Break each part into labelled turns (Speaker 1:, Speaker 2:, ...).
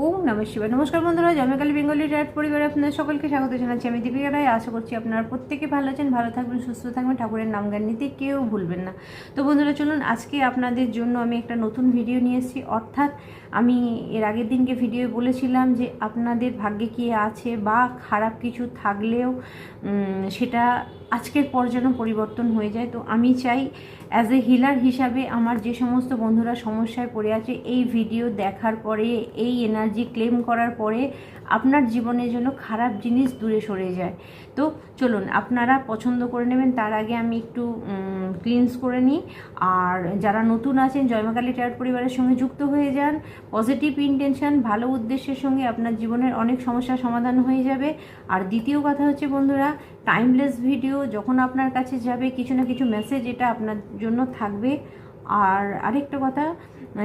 Speaker 1: ওম নমঃ নমস্কার বন্ধুরা জন্মকালী বেঙ্গলি রাইট পরিবারে আপনাদের সকলকে স্বাগত জানাচ্ছি। আমি দীপিকা রায়, আশা করছি আপনারা প্রত্যেকে ভালো আছেন, ভালো থাকবেন, সুস্থ থাকবেন। ঠাকুরের নাম গান নিতে কেউ ভুলবেন না। তো বন্ধুরা, চলুন, আজকে আপনাদের জন্য আমি একটা নতুন ভিডিও নিয়ে এসেছি। অর্থাৎ আমি এর আগের দিনকে ভিডিও বলেছিলাম যে আপনাদের ভাগ্যে কি আছে বা খারাপ কিছু থাকলেও সেটা আজকের পর যেন পরিবর্তন হয়ে যায়। তো আমি চাই অ্যাজ এ হিলার হিসাবে আমার যে সমস্ত বন্ধুরা সমস্যায় পড়ে আছে, এই ভিডিও দেখার পরে, এই এনার্জি ক্লেম করার পরে আপনার জীবনের জন্য খারাপ জিনিস দূরে সরে যায়। তো চলুন, আপনারা পছন্দ করে নেবেন, তার আগে আমি একটু ক্লিনস করে নিই। আর যারা নতুন আছেন, জয়মাকালী টায়ার পরিবারের সঙ্গে যুক্ত হয়ে যান পজিটিভ ইন্টেনশন ভালো উদ্দেশ্যের সঙ্গে আপনার জীবনের অনেক সমস্যার সমাধান হয়ে যাবে। আর দ্বিতীয় কথা হচ্ছে, বন্ধুরা টাইমলেস ভিডিও যখন আপনার কাছে যাবে, কিছু না কিছু মেসেজ এটা আপনার জন্য থাকবে। আর আরেকটা কথা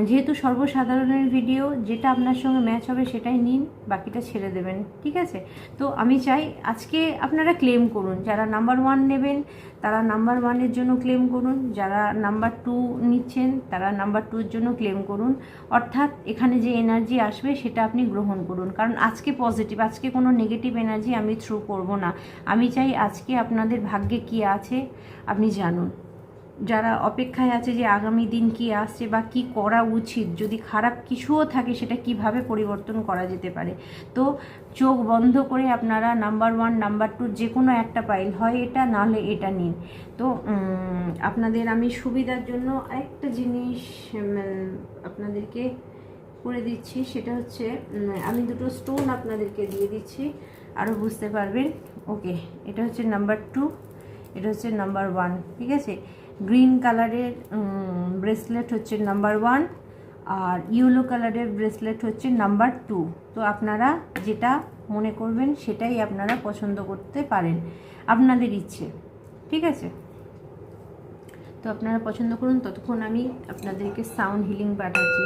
Speaker 1: যেহেতু সর্বসাধারণের ভিডিও যেটা আপনার সঙ্গে ম্যাচ হবে সেটাই নিন, বাকিটা ছেড়ে দেবেন, ঠিক আছে? তো আমি চাই আজকে আপনারা ক্লেম করুন, যারা নাম্বার ওয়ান নেবেন, তারা নাম্বার ওয়ানের জন্য ক্লেম করুন, যারা নাম্বার টু নিচ্ছেন, তারা নাম্বার টুর জন্য ক্লেম করুন। অর্থাৎ এখানে যে এনার্জি আসবে সেটা আপনি গ্রহণ করুন। কারণ আজকে পজিটিভ আজকে কোনো নেগেটিভ এনার্জি আমি থ্রু করব না। আমি চাই আজকে আপনাদের ভাগ্যে কি আছে, আপনি জানুন। যারা অপেক্ষায় আছে যে আগামী দিন কি আসছে বা কি করা উচিত, যদি খারাপ কিছুও থাকে সেটা কীভাবে পরিবর্তন করা যেতে পারে। তো চোখ বন্ধ করে আপনারা নাম্বার ওয়ান নাম্বার টু যে কোনো একটা পাইল হয় এটা নাহলে এটা নিন। তো আপনাদের আমি সুবিধার জন্য আরেকটা জিনিস আপনাদেরকে করে দিচ্ছি, সেটা হচ্ছে আমি দুটো স্টোন আপনাদেরকে দিয়ে দিচ্ছি আরও বুঝতে পারবেন। ওকে এটা হচ্ছে নাম্বার টু এটা হচ্ছে নাম্বার ওয়ান ঠিক আছে? গ্রিন কালারের ব্রেসলেট হচ্ছে নাম্বার ওয়ান আর ইয়েলো কালারের ব্রেসলেট হচ্ছে নাম্বার টু তো আপনারা যেটা মনে করবেন সেটাই আপনারা পছন্দ করতে পারেন। আপনাদের ইচ্ছে, ঠিক আছে? তো আপনারা পছন্দ করুন, ততক্ষণ আমি আপনাদেরকে সাউন্ড হিলিং পাঠাচ্ছি।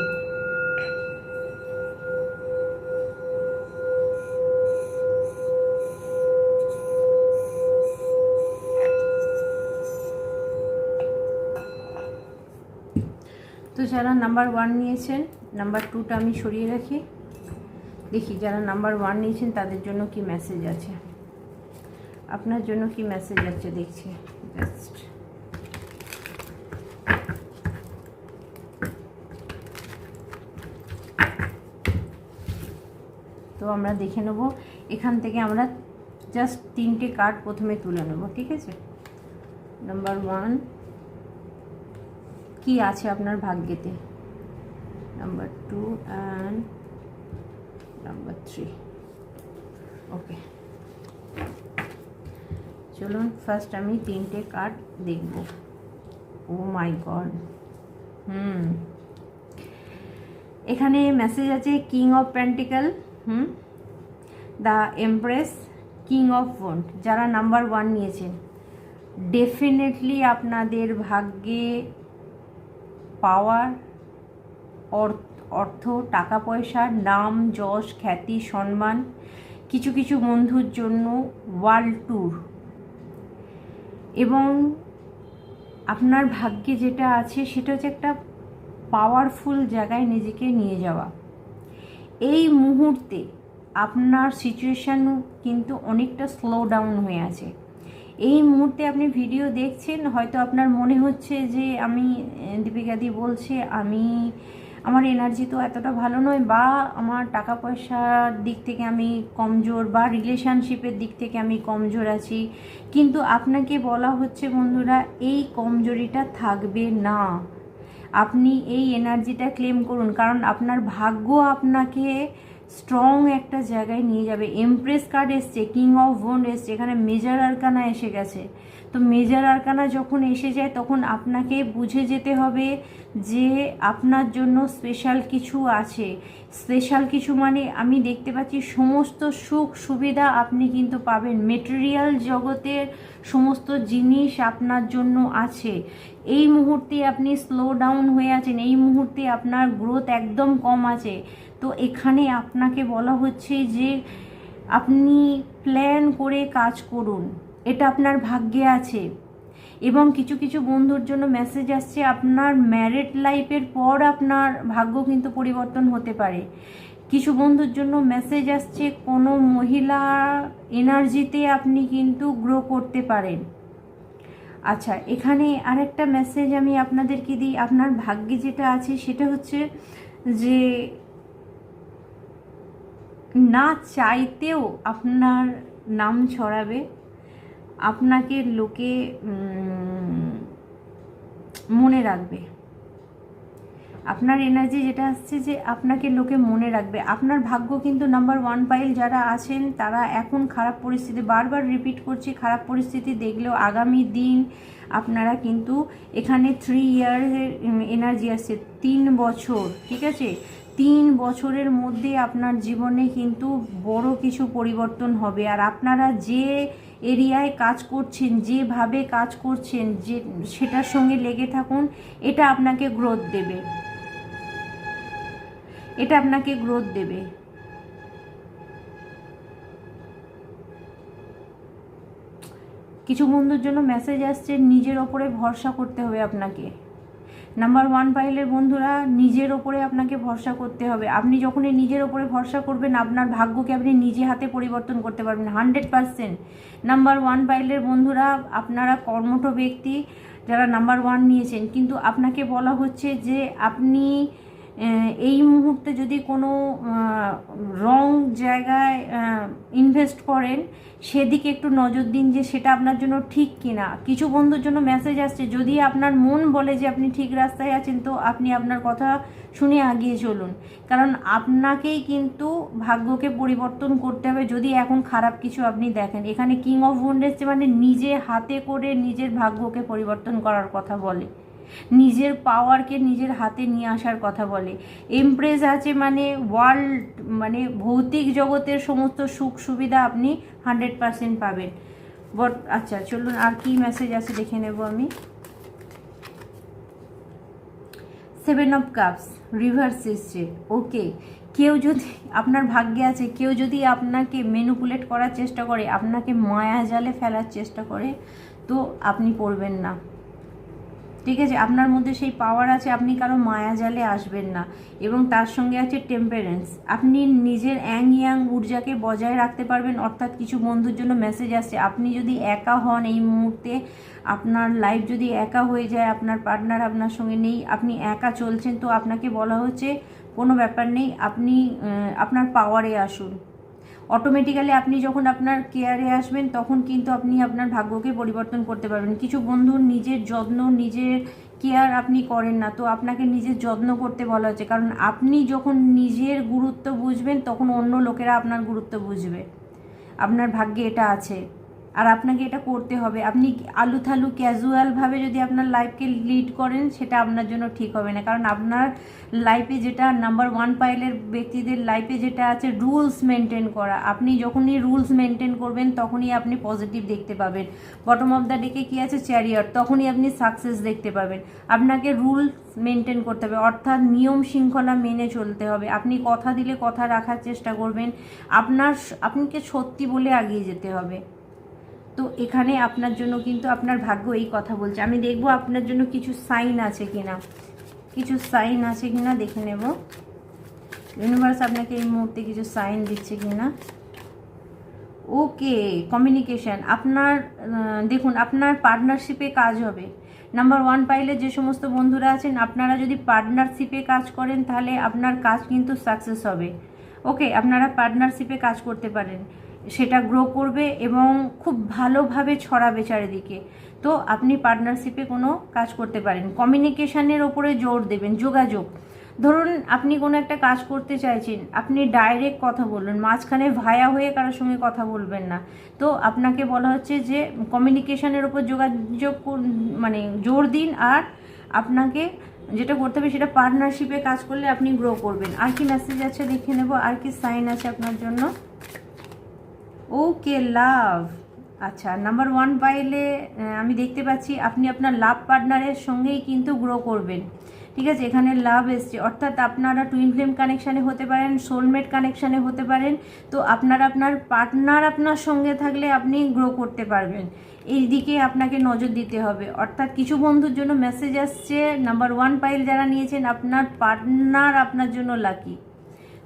Speaker 1: যারা নাম্বার ওয়ান নিয়েছেন নাম্বার টুটা আমি সরিয়ে রাখি। দেখি যারা নাম্বার ওয়ান নিয়েছেন, তাদের জন্য কি মেসেজ আছে? আপনার জন্য কি মেসেজ আছে দেখছি। জাস্ট তো আমরা দেখে নেব। এখান থেকে আমরা জাস্ট তিনটে কার্ড প্রথমে তুলে নেব, ঠিক আছে? নাম্বার ওয়ান কি আছে আপনার ভাগ্যেতে? Number two and number three okay চলুন ফার্স্ট আমি তিনটে কার্ড দেখব। Oh my god hmm. এখানে মেসেজ আছে king of pentacles hmm? The empress king of wand যারা নাম্বার ওয়ান নিয়েছেন। ডেফিনেটলি আপনাদের ভাগ্যে পাওয়ার অর্থ টাকা পয়সা নাম, যশ, খ্যাতি, সম্মান, কিছু কিছু বন্ধুর জন্য ওয়ার্ল্ড ট্যুর এবং আপনার ভাগ্যে যেটা আছে, সেটা হচ্ছে একটা পাওয়ারফুল জায়গায় নিজেকে নিয়ে যাওয়া। এই মুহূর্তে আপনার সিচুয়েশান কিন্তু অনেকটা স্লো ডাউন হয়ে আছে। এই মুহূর্তে আপনি ভিডিও দেখছেন, হয়তো আপনার মনে হচ্ছে যে আমি দীপিকাদি বলছে, আমি, আমার এনার্জি তো এতটা ভালো নয় বা আমার টাকা পয়সার দিক থেকে আমি কমজোর বা রিলেশনশিপের দিক থেকে আমি কমজোর আছি। কিন্তু আপনাকে বলা হচ্ছে, বন্ধুরা, এই কমজোরিটা থাকবে না। আপনি এই এনার্জিটা ক্লেম করুন, কারণ আপনার ভাগ্য আপনাকে স্ট্রং একটা জায়গায় নিয়ে যাবে। এমপ্রেস কার্ড এসছে কিং অফ ভোন এসছে, এখানে মেজার আরকানা এসে গেছে। তো মেজার আরকানা যখন এসে যায়, তখন আপনাকে বুঝে যেতে হবে যে আপনার জন্য স্পেশাল কিছু আছে। স্পেশাল কিছু মানে আমি দেখতে পাচ্ছি সমস্ত সুখ সুবিধা আপনি কিন্তু পাবেন। মেটেরিয়াল জগতের সমস্ত জিনিস আপনার জন্য আছে। এই মুহূর্তে আপনি স্লো ডাউন হয়ে আছেন, এই মুহূর্তে আপনার গ্রোথ একদম কম আছে। তো এখানে আপনাকে বলা হচ্ছে যে আপনি প্ল্যান করে কাজ করুন। এটা আপনার ভাগ্যে আছে। এবং কিছু কিছু বন্ধুর জন্য মেসেজ আসছে, আপনার ম্যারেড লাইফের পর আপনার ভাগ্য কিন্তু পরিবর্তন হতে পারে। কিছু বন্ধুর জন্য মেসেজ আসছে, কোনো মহিলা এনার্জিতে আপনি কিন্তু গ্রো করতে পারেন। আচ্ছা এখানে আরেকটা মেসেজ আমি আপনাদেরকে দিই। আপনার ভাগ্যে যেটা আছে, সেটা হচ্ছে যে না চাইতেও আপনার নাম ছড়াবে, আপনাকে লোকে মনে রাখবে। আপনার এনার্জি যেটা আসছে যে আপনাকে লোকে মনে রাখবে। আপনার ভাগ্য কিন্তু নাম্বার ওয়ান পাইল যারা আছেন, তারা এখন খারাপ পরিস্থিতি, বারবার রিপিট করছি, খারাপ পরিস্থিতি দেখলেও আগামী দিন আপনারা কিন্তু এখানে থ্রি ইয়ারের এনার্জি আসছে। তিন বছর, ঠিক আছে? তিন বছরের মধ্যে আপনার জীবনে কিন্তু বড় কিছু পরিবর্তন হবে। আর আপনারা যে এরিয়ায় কাজ করছেন, যেভাবে কাজ করছেন, যে সেটার সঙ্গে লেগে থাকুন, এটা আপনাকে গ্রোথ দেবে। এটা আপনাকে গ্রোথ দেবে। কিছু বন্ধুর জন্য মেসেজ আসছে, নিজের ওপরে ভরসা করতে হবে আপনাকে। নাম্বার ওয়ান পাইলের বন্ধুরা, নিজের ওপরে আপনাকে ভরসা করতে হবে। আপনি যখনই নিজের ওপরে ভরসা করবেন, আপনার ভাগ্যকে আপনি নিজে হাতে পরিবর্তন করতে পারবেন হান্ড্রেড পারসেন্ট নাম্বার ওয়ান পাইলের বন্ধুরা, আপনারা কর্মঠ ব্যক্তি, যারা নাম্বার ওয়ান নিয়েছেন। কিন্তু আপনাকে বলা হচ্ছে যে, আপনি এই মুহূর্তে যদি কোনো রং জায়গায় ইনভেস্ট করেন, সেদিকে একটু নজর দিন যে সেটা আপনার জন্য ঠিক কিনা। কিছু বন্ধুর জন্য মেসেজ আসছে, যদি আপনার মন বলে যে আপনি ঠিক রাস্তায় আছেন, তো আপনি আপনার কথা শুনে আগিয়ে চলুন। কারণ আপনাকেই কিন্তু ভাগ্যকে পরিবর্তন করতে হবে, যদি এখন খারাপ কিছু আপনি দেখেন। এখানে কিং অফ ওয়ান্ড এসছে মানে নিজে হাতে করে নিজের ভাগ্যকে পরিবর্তন করার কথা বলে। নিজের পাওয়ারকে নিজের হাতে নিয়ে আসার কথা বলে। এমপ্রেস আছে মানে ওয়ার্ল্ড মানে ভৌতিক জগতের সমস্ত সুখ সুবিধা আপনি হান্ড্রেড পারসেন্ট পাবেন। বট আচ্ছা চলুন আর কি মেসেজ আছে দেখে নেব আমি। সেভেন অফ কাপস রিভার্স এসছে ওকে কেউ যদি, আপনার ভাগ্যে আছে, কেউ যদি আপনাকে মেনুপুলেট করার চেষ্টা করে, আপনাকে মায়া জালে ফেলার চেষ্টা করে, তো আপনি পড়বেন না। ঠিক আছে? আপনার মধ্যে সেই পাওয়ার আছে, আপনি কারও মায়া জালে আসবেন না। এবং তার সঙ্গে আছে টেম্পারেন্স আপনি নিজের অ্যাং ইয়াং ঊর্জাকে বজায় রাখতে পারবেন, অর্থাৎ কিছু বন্ধুর জন্য মেসেজ আসছে। আপনি যদি একা হন এই মুহূর্তে, আপনার লাইফ যদি একা হয়ে যায়, আপনার পার্টনার আপনার সঙ্গে নেই, আপনি একা চলছেন, তো আপনাকে বলা হচ্ছে কোনো ব্যাপার নেই। আপনি আপনার পাওয়ারে আসুন। অটোমেটিক্যালি আপনি যখন আপনার কেয়ারে আসবেন, তখন কিন্তু আপনি আপনার ভাগ্যকে পরিবর্তন করতে পারবেন। কিছু বন্ধু নিজের যত্ন, নিজের কেয়ার আপনি করেন না, তো আপনাকে নিজের যত্ন করতে বলা হচ্ছে। কারণ আপনি যখন নিজের গুরুত্ব বুঝবেন, তখন অন্য লোকেরা আপনার গুরুত্ব বুঝবে। আপনার ভাগ্যে এটা আছে। আর আপনাকে এটা করতে হবে। আপনি আলু থালু ক্যাজুয়ালভাবে যদি আপনার লাইফকে লিড করেন, সেটা আপনার জন্য ঠিক হবে না। কারণ আপনার লাইফে যেটা নাম্বার ওয়ান পাইলের ব্যক্তিদের লাইফে যেটা আছে রুলস মেনটেন করা। আপনি যখনই রুলস মেনটেন করবেন, তখনই আপনি পজিটিভ দেখতে পাবেন। বটম অফ দ্য ডেকে কী আছে? চ্যারিয়ার তখনই আপনি সাকসেস দেখতে পাবেন। আপনাকে রুলস মেনটেন করতে হবে। অর্থাৎ নিয়ম শৃঙ্খলা মেনে চলতে হবে। আপনি কথা দিলে কথা রাখার চেষ্টা করবেন। আপনার আপনাকে সত্যি বলে এগিয়ে যেতে হবে। তো এখানে আপনার জন্য কিন্তু আপনার ভাগ্য এই কথা বলছে। আমি দেখব আপনার জন্য কিছু সাইন আছে কিনা। কিছু সাইন আছে কিনা দেখে নেব। ইউনিভার্স আপনাকে এই মুহূর্তে কিছু সাইন দিচ্ছে কিনা। ওকে কমিউনিকেশন আপনার দেখুন, আপনার পার্টনারশিপে কাজ হবে। নাম্বার ওয়ান পাইলে যে সমস্ত বন্ধুরা আছেন, আপনারা যদি পার্টনারশিপে কাজ করেন, তাহলে আপনার কাজ কিন্তু সাকসেস হবে। ওকে আপনারা পার্টনারশিপে কাজ করতে পারেন। সেটা গ্রো করবে এবং খুব ভালোভাবে ছড়াবে চারিদিকে। তো আপনি পার্টনারশিপে কোনো কাজ করতে পারেন। কমিউনিকেশানের ওপরে জোর দেবেন, যোগাযোগ। ধরুন আপনি কোনো একটা কাজ করতে চাইছেন, আপনি ডাইরেক্ট কথা বলবেন, মাঝখানে ভায়া হয়ে কারোর সঙ্গে কথা বলবেন না। তো আপনাকে বলা হচ্ছে যে কমিউনিকেশানের ওপর যোগাযোগ মানে জোর দিন আর আপনাকে যেটা করতে হবে সেটা পার্টনারশিপে কাজ করলে আপনি গ্রো করবেন। আর কি মেসেজ আছে দেখে নেব, আর কি সাইন আছে আপনার জন্য? ওকে লাভ আচ্ছা নাম্বার ওয়ান পাইলে আমি দেখতে পাচ্ছি আপনি আপনার লাভ পার্টনারের সঙ্গেই কিন্তু গ্রো করবেন। ঠিক আছে, এখানে লাভ এসছে। অর্থাৎ আপনারা টুইন ফ্লেম কানেকশানে হতে পারেন সোলমেট কানেকশানে হতে পারেন। তো আপনার আপনার পার্টনার আপনার সঙ্গে থাকলে আপনি গ্রো করতে পারবেন। এই দিকে আপনাকে নজর দিতে হবে। অর্থাৎ কিছু বন্ধুর জন্য মেসেজ আসছে। নাম্বার ওয়ান পাইল যারা নিয়েছেন, আপনার পার্টনার আপনার জন্য লাকি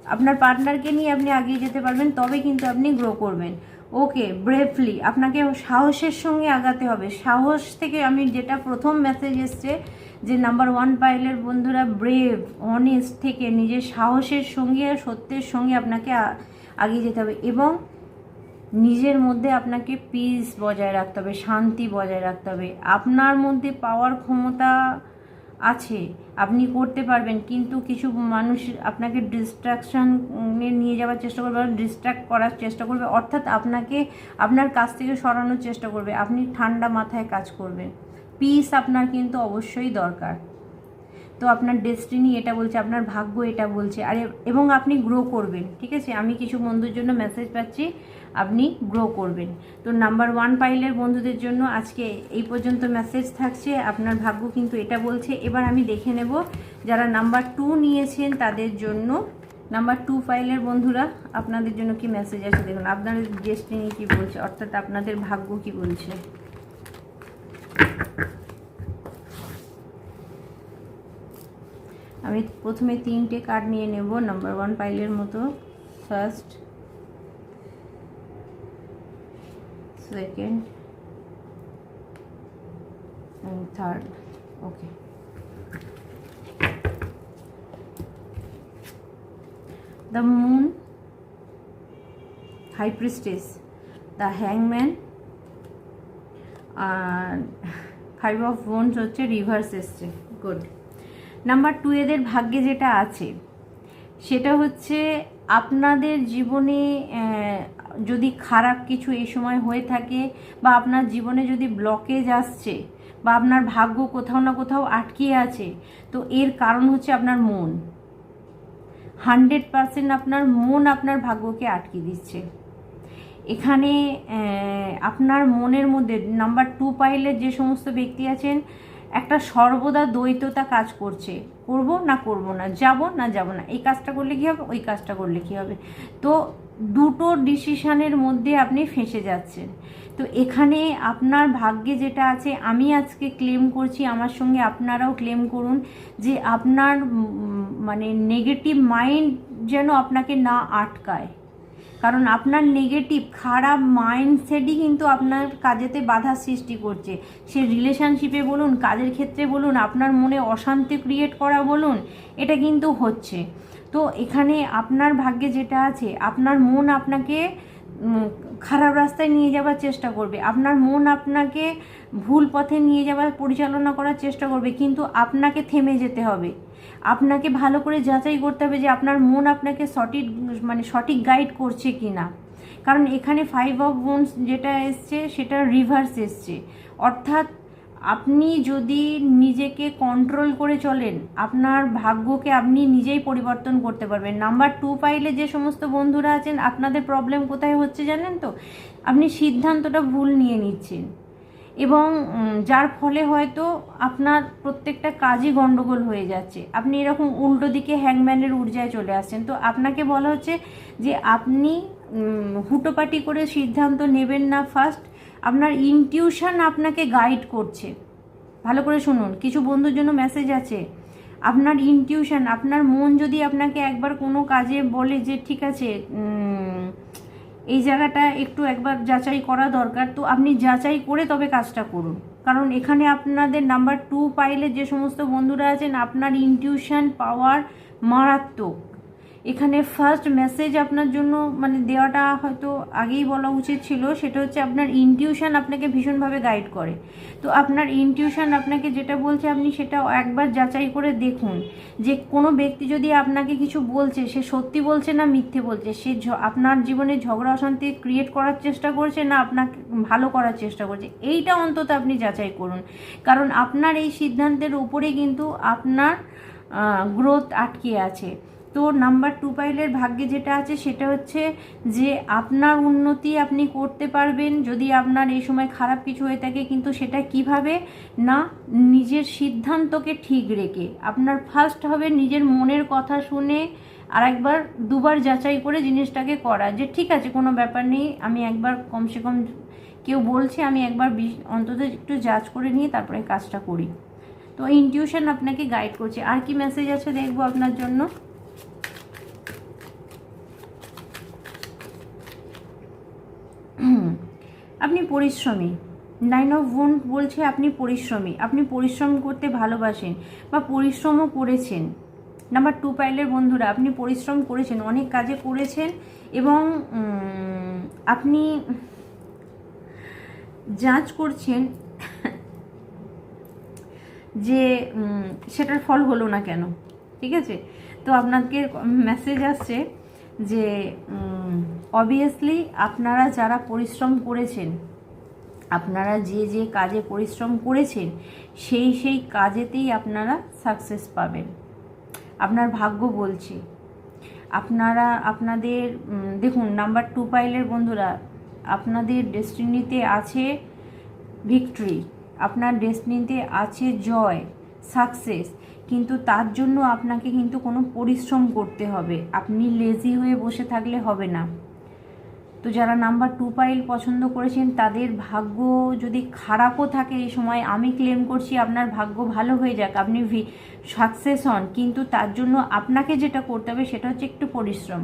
Speaker 1: আপনার পার্টনারকে নিয়ে আপনি এগিয়ে যেতে পারবেন, তবে কিন্তু আপনি গ্রো করবেন। ওকে ব্রেভলি আপনাকে সাহসের সঙ্গে আগাতে হবে। সাহস থেকে আমি যেটা প্রথম মেসেজ এসছে যে নাম্বার ওয়ান পাইলের বন্ধুরা ব্রেভ অনেস্ট থেকে নিজের সাহসের সঙ্গে আর সত্যের সঙ্গে আপনাকে আ- এগিয়ে যেতে হবে এবং নিজের মধ্যে আপনাকে পিস বজায় রাখতে হবে, শান্তি বজায় রাখতে হবে। আপনার মধ্যে পাওয়ার ক্ষমতা আছে, আপনি করতে পারবেন। কিন্তু কিছু মানুষ আপনাকে ডিস্ট্রাকশানে নিয়ে যাওয়ার চেষ্টা করবে ডিস্ট্র্যাক্ট করার চেষ্টা করবে। অর্থাৎ আপনাকে আপনার কাছ থেকে সরানোর চেষ্টা করবে। আপনি ঠান্ডা মাথায় কাজ করবেন। পিস আপনার কিন্তু অবশ্যই দরকার। তো আপনার ডেস্টিনি এটা বলছে, আপনার ভাগ্য এটা বলছে, আর এবং আপনি গ্রো করবেন, ঠিক আছে? আমি কিছু বন্ধুর জন্য মেসেজ পাচ্ছি, আপনি গ্রো করবেন। তো নাম্বার ওয়ান পাইলের বন্ধুদের জন্য আজকে এই পর্যন্ত মেসেজ থাকছে, আপনার ভাগ্য কিন্তু এটা বলছে। এবার আমি দেখে নেব যারা নাম্বার টু নিয়েছেন তাদের জন্য নাম্বার টু ফাইলের বন্ধুরা আপনাদের জন্য কি মেসেজ আছে দেখুন, আপনাদের ডেস্টিনি কি বলছে, অর্থাৎ আপনাদের ভাগ্য কি বলছে? আমি প্রথমে তিনটে কার্ড নিয়ে নেব নাম্বার ওয়ান পাইলের মতো first second third okay the moon high priestess the হ্যাংম্যান আর ফাইভ অফ বোনস হচ্ছে রিভার্স এসছে গুড নাম্বার টু এদের ভাগ্যে যেটা আছে, সেটা হচ্ছে আপনাদের জীবনে যদি খারাপ কিছু এই সময় হয়ে থাকে বা আপনার জীবনে যদি ব্লকেজ আসছে বা আপনার ভাগ্য কোথাও না কোথাও আটকে আছে, তো এর কারণ হচ্ছে আপনার মন। হান্ড্রেড পারসেন্ট আপনার মন আপনার ভাগ্যকে আটকে দিচ্ছে। এখানে আপনার মনের মধ্যে নাম্বার টু পাইলের যে সমস্ত ব্যক্তি আছেন একটা সর্বদা দ্বৈততা কাজ করছে। করব না করব না, যাব না যাব না, এই কাজটা করলে কী হবে? ওই কাজটা করলে কী হবে? তো দুটো ডিসিশনের মধ্যে আপনি ফেঁসে যাচ্ছেন। তো এখানে আপনার ভাগ্যে যেটা আছে, আমি আজকে ক্লেম করছি, আমার সঙ্গে আপনারাও ক্লেম করুন যে আপনার মানে নেগেটিভ মাইন্ড যেন আপনাকে না আটকায়। কারণ আপনার নেগেটিভ খারাপ মাইন্ডসেটই কিন্তু আপনার কাজেতে বাধা সৃষ্টি করছে। সে রিলেশনশিপে বলুন, কাজের ক্ষেত্রে বলুন, আপনার মনে অশান্তি ক্রিয়েট করা বলুন, এটা কিন্তু হচ্ছে। তো এখানে আপনার ভাগ্যে যেটা আছে, আপনার মন আপনাকে খারাপ রাস্তায় নিয়ে যাওয়ার চেষ্টা করবে। আপনার মন আপনাকে ভুল পথে নিয়ে যাওয়ার পরিচালনা করার চেষ্টা করবে, কিন্তু আপনাকে থেমে যেতে হবে। আপনাকে ভালো করে যাচাই করতে হবে যে আপনার মন আপনাকে সঠিক মানে সঠিক গাইড করছে কি না কারণ এখানে ফাইভ অফ বোনস যেটা এসছে, সেটা রিভার্স এসছে। অর্থাৎ আপনি যদি নিজেকে কন্ট্রোল করে চলেন, আপনার ভাগ্যকে আপনি নিজেই পরিবর্তন করতে পারবেন। নাম্বার টু পাইলে যে সমস্ত বন্ধুরা আছেন, আপনাদের প্রবলেম কোথায় হচ্ছে জানেন তো? আপনি সিদ্ধান্তটা ভুল নিয়ে নিচ্ছেন। এবং যার ফলে হয়তো আপনার প্রত্যেকটা কাজই গণ্ডগোল হয়ে যাচ্ছে। আপনি এরকম উল্টো দিকে হ্যাংম্যানের ঊর্জায় চলে আসছেন। তো আপনাকে বলা হচ্ছে যে আপনি হুটোপাটি করে সিদ্ধান্ত নেবেন না ফার্স্ট আপনার ইনটিউশন আপনাকে গাইড করছে। ভালো করে শুনুন, কিছু বন্ধুর জন্য মেসেজ আছে। আপনার ইনটিউশন আপনার মন যদি আপনাকে একবার কোনো কাজে বলে যে, ঠিক আছে এই জায়গাটা একটু একবার যাচাই করা দরকার। তো আপনি যাচাই করে তবে কাজটা করুন। কারণ এখানে আপনাদের নাম্বার টু পাইলে যে সমস্ত বন্ধুরা আছেন, আপনার ইনটিউশন পাওয়ার মারাত্মক। এখানে ফার্স্ট মেসেজ আপনার জন্য মানে দেওয়াটা হয়তো আগেই বলা উচিত ছিল, সেটা হচ্ছে আপনার ইনটিউশন আপনাকে ভীষণভাবে গাইড করে। তো আপনার ইনটিউশন আপনাকে যেটা বলছে আপনি সেটা একবার যাচাই করে দেখুন, যে কোনো ব্যক্তি যদি আপনাকে কিছু বলছে, সে সত্যি বলছে না মিথ্যে বলছে, সে আপনার জীবনে ঝগড়া অশান্তি ক্রিয়েট করার চেষ্টা করছে না আপনাকে ভালো করার চেষ্টা করছে, এইটা অন্তত আপনি যাচাই করুন। কারণ আপনার এই সিদ্ধান্তের উপরে কিন্তু আপনার গ্রোথ আটকে আছে। তো নাম্বার টু পাইলের ভাগ্যে যেটা আছে সেটা হচ্ছে যে আপনার উন্নতি আপনি করতে পারবেন। যদি আপনার এই সময় খারাপ কিছু হয়ে থাকে কিন্তু সেটা কীভাবে? না, নিজের সিদ্ধান্তকে ঠিক রেখে। আপনার ফার্স্ট হবে নিজের মনের কথা শুনে আর একবার দুবার যাচাই করে জিনিসটাকে করা যে ঠিক আছে, কোনো ব্যাপার নেই, আমি একবার কমসে কম কেউ বলছে, আমি একবার অন্তত একটু যাচ করে নিয়ে তারপরে কাজটা করি। তো ইনটিউশন আপনাকে গাইড করছে। আর কি মেসেজ আছে দেখব আপনার জন্য? আপনি পরিশ্রমী। নাইন অফ ওন বলছে আপনি পরিশ্রমী। আপনি পরিশ্রম করতে ভালোবাসেন বা পরিশ্রমও করেছেন। নাম্বার টু পাইলের বন্ধুরা, আপনি পরিশ্রম করেছেন, অনেক কাজে করেছেন এবং আপনি যাচ করছেন যে সেটার ফল হলো না কেন। ঠিক আছে? তো আপনাকে মেসেজ আসছে যে অবভিয়াসলি আপনারা যারা পরিশ্রম করেছেন, আপনারা যে যে কাজে পরিশ্রম করেছেন, সেই সেই কাজেতেই আপনারা সাকসেস পাবেন। আপনার ভাগ্য বলছে। আপনারা, আপনাদের দেখুন নাম্বার টু পাইলের বন্ধুরা, আপনাদের ডেস্টিনিতে আছে ভিক্টরি আপনার ডেস্টিনিতে আছে জয় সাকসেস কিন্তু তার জন্য আপনাকে কিন্তু কোনো পরিশ্রম করতে হবে। আপনি লেজি হয়ে বসে থাকলে হবে না। তো যারা নাম্বার টু পাইল পছন্দ করেছেন, তাদের ভাগ্য যদি খারাপও থাকে এই সময়, আমি ক্লেম করছি আপনার ভাগ্য ভালো হয়ে যাক, আপনি সাকসেস হন। কিন্তু তার জন্য আপনাকে যেটা করতে হবে, সেটা হচ্ছে একটু পরিশ্রম।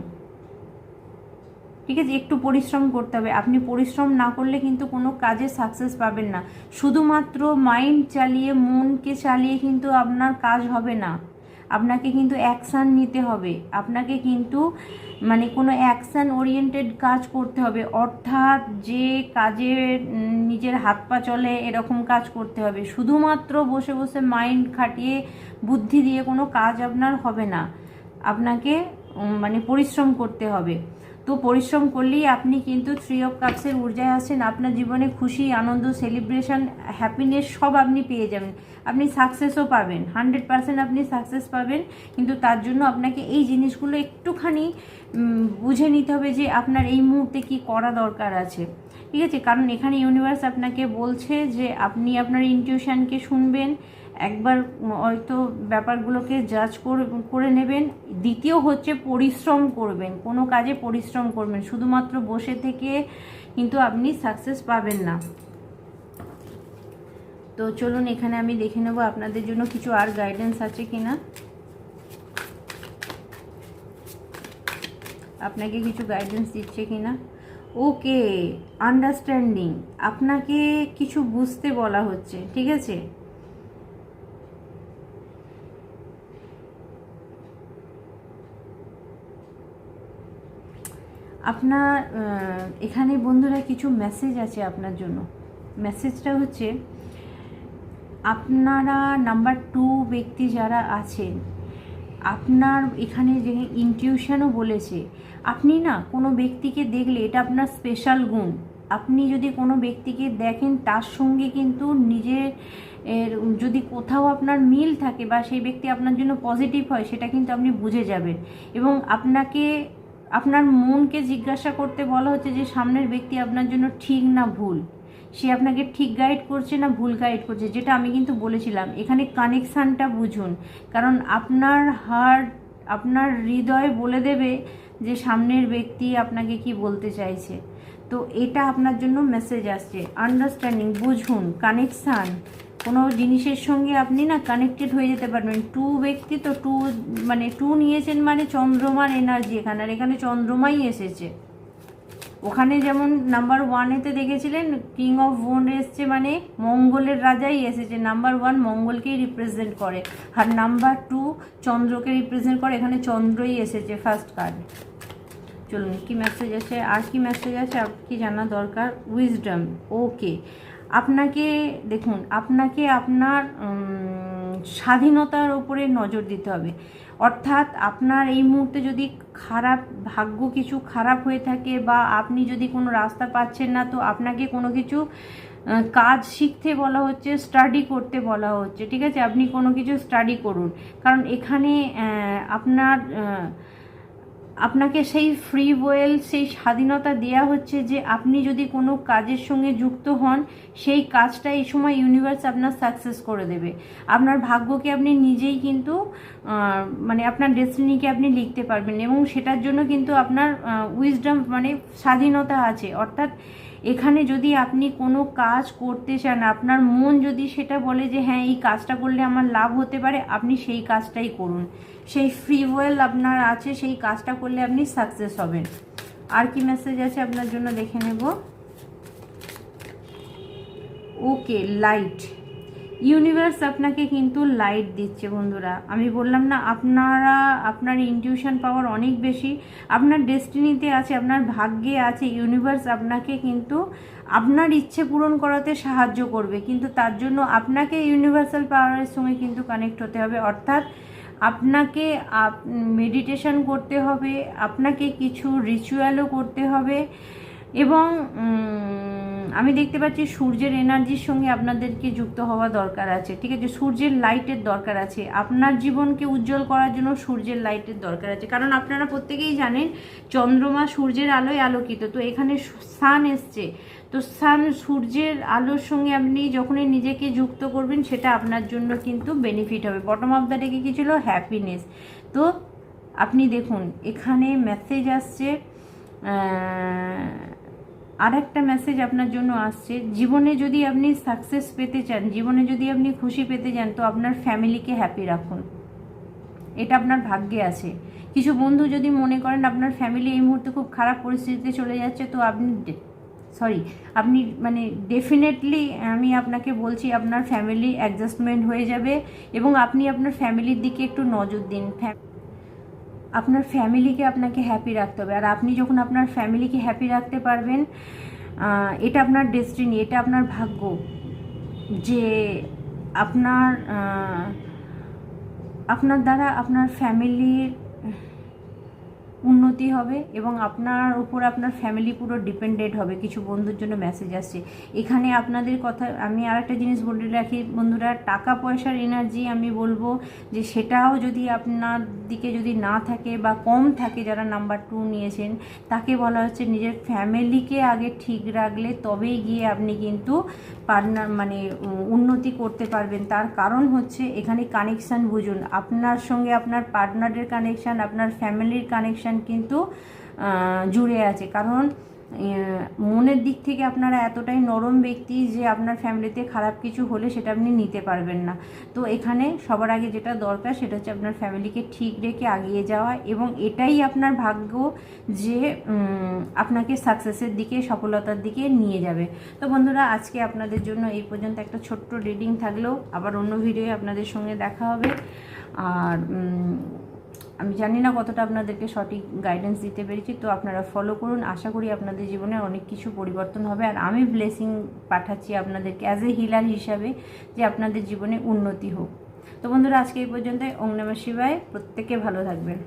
Speaker 1: ঠিক আছে, একটু পরিশ্রম করতে হবে। আপনি পরিশ্রম না করলে কিন্তু কোনো কাজে সাকসেস পাবেন না। শুধুমাত্র মাইন্ড চালিয়ে, মনকে চালিয়ে কিন্তু আপনার কাজ হবে না। আপনাকে কিন্তু অ্যাকশান নিতে হবে। আপনাকে কিন্তু মানে কোনো অ্যাকশান ওরিয়েন্টেড কাজ করতে হবে। অর্থাৎ যে কাজে নিজের হাত পা চলে, এরকম কাজ করতে হবে। শুধুমাত্র বসে বসে মাইন্ড খাটিয়ে, বুদ্ধি দিয়ে কোনো কাজ আপনার হবে না। আপনাকে মানে পরিশ্রম করতে হবে। তো পরিশ্রম করলেই আপনি কিন্তু থ্রি অফ কাপসের ঊর্জায় আসছেন আপনার জীবনে খুশি, আনন্দ সেলিব্রেশন হ্যাপিনেস সব আপনি পেয়ে যাবেন। আপনি সাকসেসও পাবেন। হান্ড্রেড পার্সেন্ট আপনি সাকসেস পাবেন। কিন্তু তার জন্য আপনাকে এই জিনিসগুলো একটুখানি বুঝে নিতে হবে যে আপনার এই মুহূর্তে কি করা দরকার আছে। ঠিক আছে? কারণ এখানে ইউনিভার্স আপনাকে বলছে যে আপনি আপনার ইনটিউশনকে শুনবেন একবার হয়তো ব্যাপারগুলোকে জাজ করে নেবেন, দ্বিতীয় হচ্ছে পরিশ্রম করবেন, কোনো কাজে পরিশ্রম করবেন, শুধুমাত্র বসে থেকে কিন্তু আপনি সাকসেস পাবেন না। তো চলুন এখানে আমি দেখে নেব আপনাদের জন্য কিছু আর গাইডেন্স আছে কি না আপনাকে কিছু গাইডেন্স দিচ্ছে কি না ওকে আন্ডারস্ট্যান্ডিং আপনাকে কিছু বুঝতে বলা হচ্ছে, ঠিক আছে? আপনার এখানে বন্ধুরা কিছু মেসেজ আছে আপনার জন্য। মেসেজটা হচ্ছে, আপনারা নাম্বার টু ব্যক্তি যারা আছেন, আপনার এখানে যে ইনটিউশনও বলেছে, আপনি না কোনো ব্যক্তিকে দেখলে এটা আপনার স্পেশাল গুণ। আপনি যদি কোনো ব্যক্তিকে দেখেন, তার সঙ্গে কিন্তু নিজের যদি কোথাও আপনার মিল থাকে বা সেই ব্যক্তি আপনার জন্য পজিটিভ হয়, সেটা কিন্তু আপনি বুঝে যাবেন। এবং আপনাকে আপনার মনকে জিজ্ঞাসা করতে বলা হচ্ছে যে সামনের ব্যক্তি আপনার জন্য ঠিক না ভুল। সে আপনাকে ঠিক গাইড করছে না ভুল গাইড করছে, যেটা আমি কিন্তু বলেছিলাম। এখানে কানেকশানটা বুঝুন। কারণ আপনার হার্ট আপনার হৃদয় বলে দেবে যে সামনের ব্যক্তি আপনাকে কি বলতে চাইছে। তো এটা আপনার জন্য মেসেজ আসছে। আন্ডারস্ট্যান্ডিং বুঝুন। কানেকশান কোনো জিনিসের সঙ্গে আপনি না কানেক্টেড হয়ে যেতে পারবেন। টু ব্যক্তি তো টু মানে টু নিয়েছেন মানে চন্দ্রমার এনার্জি এখানে, আর এখানে চন্দ্রমাই এসেছে। ওখানে যেমন নাম্বার ওয়ানেতে দেখেছিলেন কিং অফ বোন এসছে মানে মঙ্গলের রাজাই এসেছে। নাম্বার ওয়ান মঙ্গলকেই রিপ্রেজেন্ট করে। আর নাম্বার টু চন্দ্রকে রিপ্রেজেন্ট করে, এখানে চন্দ্রই এসেছে ফার্স্ট কার্ড চলুন, কি মেসেজ আছে, আর কি মেসেজ আছে, আর কি জানা দরকার? উইজডম ওকে আপনাকে, দেখুন, আপনাকে আপনার স্বাধীনতার ওপরে নজর দিতে হবে। অর্থাৎ আপনার এই মুহূর্তে যদি খারাপ, ভাগ্য কিছু খারাপ হয়ে থাকে বা আপনি যদি কোনো রাস্তা পাচ্ছেন না, তো আপনাকে কোনো কিছু কাজ শিখতে বলা হচ্ছে স্টাডি করতে বলা হচ্ছে, ঠিক আছে? আপনি কোনো কিছু স্টাডি করুন। কারণ এখানে আপনার আপনাকে সেই ফ্রি ওয়েল সেই স্বাধীনতা দেয়া হচ্ছে যে আপনি যদি কোনো কাজের সঙ্গে যুক্ত হন, সেই কাজটা এই সময় ইউনিভার্স আপনার সাকসেস করে দেবে। আপনার ভাগ্যকে আপনি নিজেই কিন্তু মানে আপনার ডেস্টিনিকে আপনি লিখতে পারবেন এবং সেটার জন্য কিন্তু আপনার উইজডম মানে স্বাধীনতা আছে। অর্থাৎ এখানে যদি আপনি কোনো কাজ করতে চান, আপনার মন যদি সেটা বলে যে হ্যাঁ এই কাজটা করলে আমার লাভ হতে পারে, আপনি সেই কাজটাই করুন। সেই ফ্রি ওয়েল আপনার আছে, সেই কাজটা করলে আপনি সাকসেস হবেন। আর কি মেসেজ আছে আপনার জন্য দেখে নেব। ওকে, লাইট। ইউনিভার্স আপনাকে কিন্তু লাইট দিচ্ছে বন্ধুরা। আমি বললাম না, আপনারা, আপনার ইনটিউশন পাওয়ার অনেক বেশি, আপনার ডেস্টিনিতে আছে, আপনার ভাগ্যে আছে ইউনিভার্স আপনাকে কিন্তু আপনার ইচ্ছে পূরণ করাতে সাহায্য করবে। কিন্তু তার জন্য আপনাকে ইউনিভার্সাল পাওয়ারের সঙ্গে কিন্তু কানেক্ট হতে হবে। অর্থাৎ আপনাকে মেডিটেশন করতে হবে, আপনাকে কিছু রিচুয়ালও করতে হবে এবং আমি দেখতে পাচ্ছি সূর্যের এনার্জির সঙ্গে আপনাদেরকে যুক্ত হওয়া দরকার আছে, ঠিক আছে? সূর্যের লাইটের দরকার আছে। আপনার জীবনকে উজ্জ্বল করার জন্য সূর্যের লাইটের দরকার আছে। কারণ আপনারা প্রত্যেকেই জানেন, চন্দ্রমা সূর্যের আলোয় আলোকিত। তো এখানে সান এসছে। তো সান সূর্যের আলোর সঙ্গে আপনি যখনই নিজেকে যুক্ত করবেন, সেটা আপনার জন্য কিন্তু বেনিফিট হবে। বটম অফ দ্য ডেকে কী ছিল? হ্যাপিনেস তো আপনি দেখুন, এখানে মেসেজ আসছে আর একটা মেসেজ আপনার জন্য আসছে। জীবনে যদি আপনি সাকসেস পেতে চান, জীবনে যদি আপনি খুশি পেতে চান, তো আপনার ফ্যামিলিকে হ্যাপি রাখুন। এটা আপনার ভাগ্যে আছে। কিছু বন্ধু যদি মনে করেন আপনার ফ্যামিলি এই মুহূর্তে খুব খারাপ পরিস্থিতিতে চলে যাচ্ছে, তো আপনি সরি আপনি মানে ডেফিনেটলি আমি আপনাকে বলছি আপনার ফ্যামিলি অ্যাডজাস্টমেন্ট হয়ে যাবে এবং আপনি আপনার ফ্যামিলির দিকে একটু নজর দিন। আপনার ফ্যামিলিকে আপনাকে হ্যাপি রাখতে হবে। আর আপনি যখন আপনার ফ্যামিলিকে হ্যাপি রাখতে পারবেন এটা আপনার ডেস্টিনি এটা আপনার ভাগ্য যে আপনার আপনার দ্বারা আপনার ফ্যামিলির উন্নতি হবে এবং আপনার উপর আপনার ফ্যামিলি পুরো ডিপেন্ডেন্ট হবে। কিছু বন্ধুর জন্য মেসেজ আসছে। এখানে আপনাদের কথা, আমি আর একটা জিনিস বলে রাখি, বন্ধুরা টাকা পয়সার এনার্জি আমি বলব যে সেটাও যদি আপনার দিকে যদি না থাকে বা কম থাকে, যারা নাম্বার টু নিয়েছেন, তাকে বলা হচ্ছে নিজের ফ্যামিলিকে আগে ঠিক রাখলে তবেই গিয়ে আপনি কিন্তু পার্টনার মানে উন্নতি করতে পারবেন। তার কারণ হচ্ছে এখানে কানেকশান বুঝুন। আপনার সঙ্গে আপনার পার্টনারের কানেকশান আপনার ফ্যামিলির কানেকশান কিন্তু জুড়ে আছে। কারণ মনের দিক থেকে আপনারা এতটাই নরম ব্যক্তি যে আপনার ফ্যামিলিতে খারাপ কিছু হলে সেটা আপনি নিতে পারবেন না। তো এখানে সবার আগে যেটা দরকার সেটা হচ্ছে আপনার ফ্যামিলিকে ঠিক রেখে এগিয়ে যাওয়া এবং এটাই আপনার ভাগ্য যে আপনাকে সাকসেসের দিকে, সফলতার দিকে নিয়ে যাবে। তো বন্ধুরা, আজকে আপনাদের জন্য এই পর্যন্ত একটা ছোট্ট রিডিং থাকলেও আবার অন্য ভিডিওয়ে আপনাদের সঙ্গে দেখা হবে। আর আমি জানি না কতটা আপনাদেরকে সঠিক গাইডেন্স দিতে পেরেছি, তো আপনারা ফলো করুন। আশা করি আপনাদের জীবনে অনেক কিছু পরিবর্তন হবে। আর আমি ব্লেসিং পাঠাচ্ছি আপনাদেরকে অ্যাজ এ হিলার হিসাবে যে আপনাদের জীবনে উন্নতি হোক। তো বন্ধুরা, আজকে এই পর্যন্ত ওং নমঃ শিবায়। প্রত্যেকে ভালো থাকবেন।